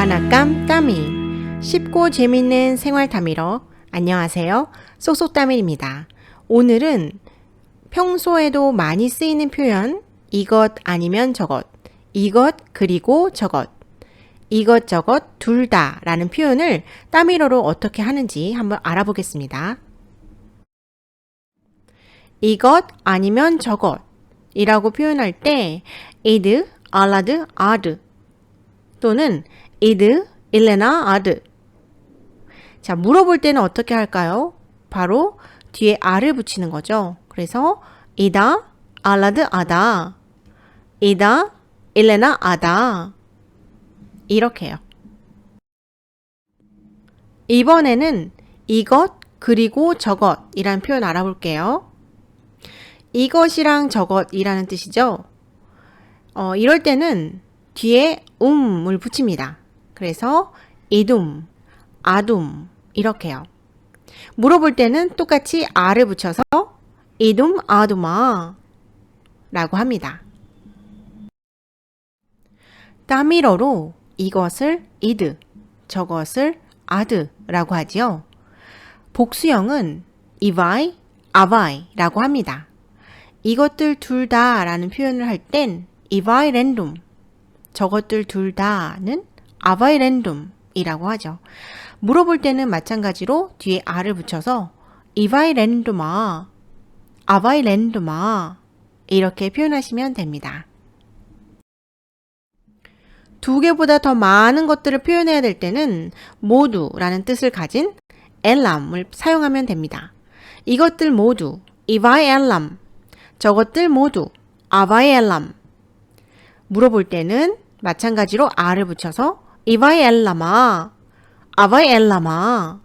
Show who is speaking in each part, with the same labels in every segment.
Speaker 1: 와나깜 따미. 쉽고 재밌는 생활 타미러 안녕하세요. 쏙쏙 따밀입니다. 오늘은 평소에도 많이 쓰이는 표현 이것 아니면 저것 이것 그리고 저것 이것저것 둘 다 라는 표현을 따미러로 어떻게 하는지 한번 알아보겠습니다. 이것 아니면 저것 이라고 표현할 때 이드, 알라드, 아드 또는 이드, 일레나, 아드 자, 물어볼 때는 어떻게 할까요? 바로 뒤에 아를 붙이는 거죠. 그래서 이다, 알라드, 아다 이다, 일레나, 아다 이렇게요. 이번에는 이것 그리고 저것 이란 표현 알아볼게요. 이것이랑 저것이라는 뜻이죠. 어, 이럴 때는 뒤에 um을 붙입니다. 그래서 이둠, 아둠 이렇게요. 물어볼 때는 똑같이 아를 붙여서 이둠 아두마 라고 합니다. 따미러로 이것을 이드, 저것을 아드라고 하지요. 복수형은 이바이, 아바이라고 합니다. 이것들 둘 다라는 표현을 할 땐 이바이 랜덤, 저것들 둘 다는 아바이 랜덤이라고 하죠. 물어볼 때는 마찬가지로 뒤에 아를 붙여서 이바이 랜덤아, 아바이 랜덤아 이렇게 표현하시면 됩니다. 두 개보다 더 많은 것들을 표현해야 될 때는 모두라는 뜻을 가진 엘람을 사용하면 됩니다. 이것들 모두 이바이 엘람 저것들 모두 아바이 엘람 물어볼 때는 마찬가지로 아를 붙여서 이바이 엘라마 아바이 엘라마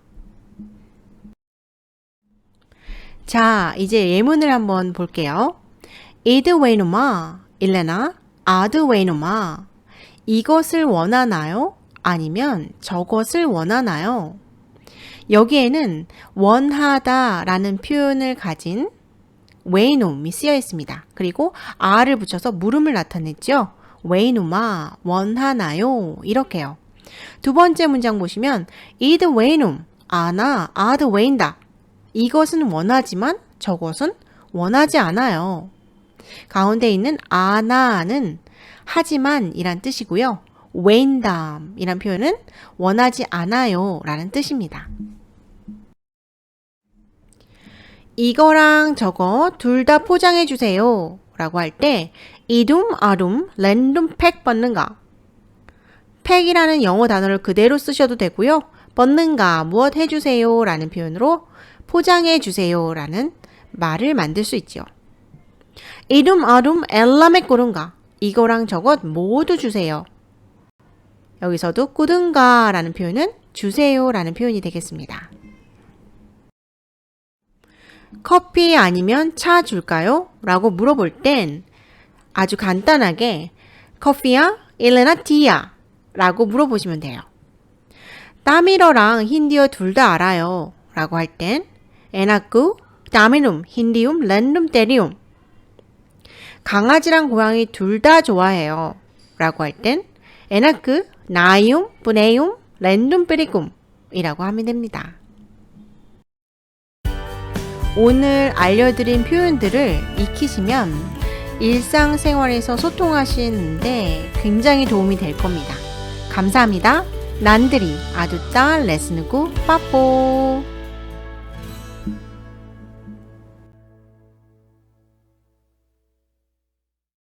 Speaker 1: 자 이제 예문을 한번 볼게요. 이드 웨이노마 일레나 아드 웨이노마 이것을 원하나요? 아니면 저것을 원하나요? 여기에는 원하다 라는 표현을 가진 웨이놈이 쓰여 있습니다. 그리고 아를 붙여서 물음을 나타냈죠. 웨이놈아 원하나요? 이렇게요. 두 번째 문장 보시면 이드 웨이놈 아나 아드 웨인다. 이것은 원하지만 저것은 원하지 않아요. 가운데 있는 아나는 하지만 이란 뜻이고요. 웨인담 이란 표현은 원하지 않아요 라는 뜻입니다. 이거랑 저거 둘 다 포장해 주세요. 라고 할 때 이둠 아둠 랜덤 팩 벗는가 팩이라는 영어 단어를 그대로 쓰셔도 되고요. 벗는가 무엇 해주세요 라는 표현으로 포장해 주세요 라는 말을 만들 수 있죠. 이둠 아둠 엘라메 꼬른가 이거랑 저것 모두 주세요. 여기서도 꾸든가 라는 표현은 주세요 라는 표현이 되겠습니다. 커피 아니면 차 줄까요? 라고 물어볼 땐 아주 간단하게 커피야? 일레나 티야? 라고 물어보시면 돼요. 따미러랑 힌디어 둘 다 알아요. 라고 할 땐 에나쿠, 따미눔, 힌디움, 랜룸, 때리움 강아지랑 고양이 둘 다 좋아해요. 라고 할 땐 에나크, 나이움, 부네움, 랜룸, 빼리꿈 이라고 하면 됩니다. 오늘 알려드린 표현들을 익히시면 일상생활에서 소통하시는데 굉장히 도움이 될 겁니다. 감사합니다. 난들이 아두따 레스누구 빠뽀